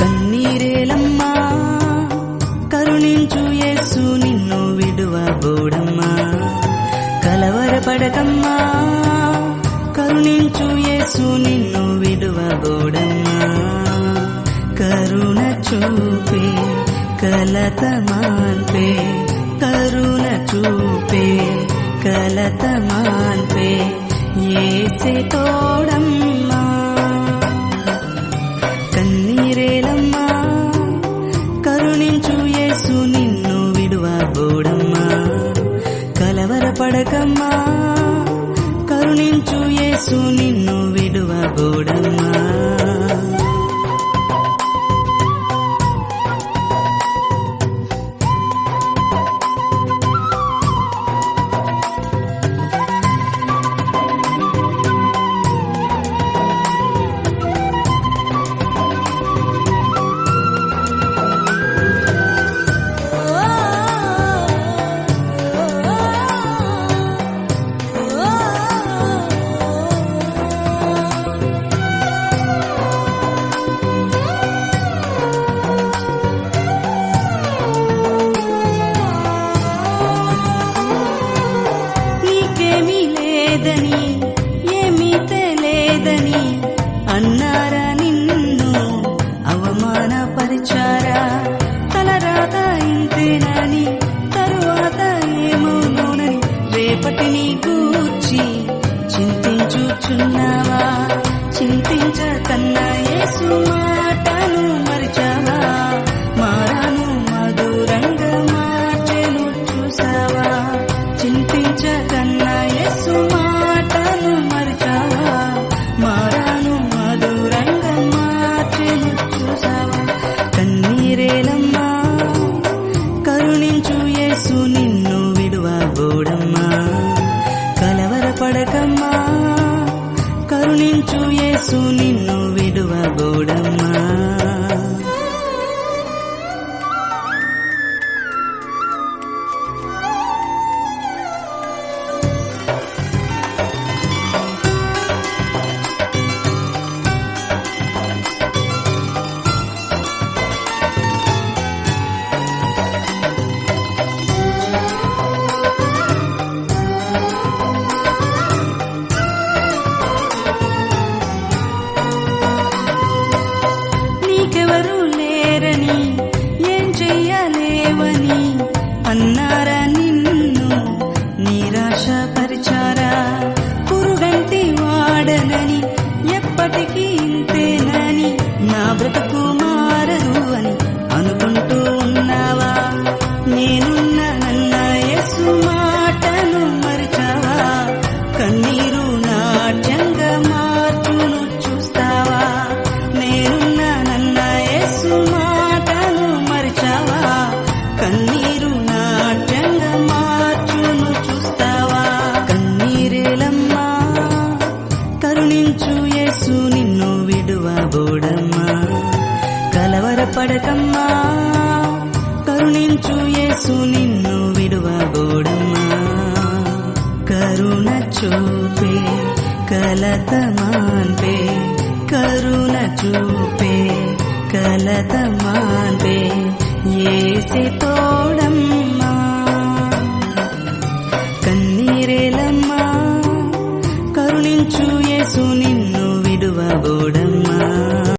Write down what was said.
కన్నీరేలమ్మా కరుణించు యేసు నిన్ను విడువబోడమ్మా. కలవరపడకమ్మా కరుణించు యేసు నిన్ను విడువబోడమ్మా. కరుణ చూపే కలత మాన్పే కరుణ చూపే కలత మాన్పే తోడమ్మా. కన్నీరేలమ్మా కరుణించు యేసు నిన్ను విడువబోడమ్మా కలవరపడకమ్మా కరుణించు యేసు నిన్ను విడువబోడమ్మా లేదని అన్నారా నిన్ను అవమానపరిచారా? తలరాత ఇంతేనని తరువాత ఏమోనోనని రేపటిని గూర్చి చింతించుచున్నావా? చింతించకన్నా సుమా యేసు నిన్ను విడువబోడమ్మా. కలవరపడకమ్మా. కరుణించు యేసు నిన్ను విడువబోడమ్మా. చేరని ఏం చెయ్యలేవని అన్నారా నిన్ను నిరాశ పరిచారా పురుగంటి వాడనని ఎప్పటికీ ఇంతేనని నా బ్రతుకు కలవరపడకమ్మా కరుణించు యేసు నిన్ను విడువబోడమ్మా. కరుణ చూపే కలత కరుణ చూపే కలత ఏసేతో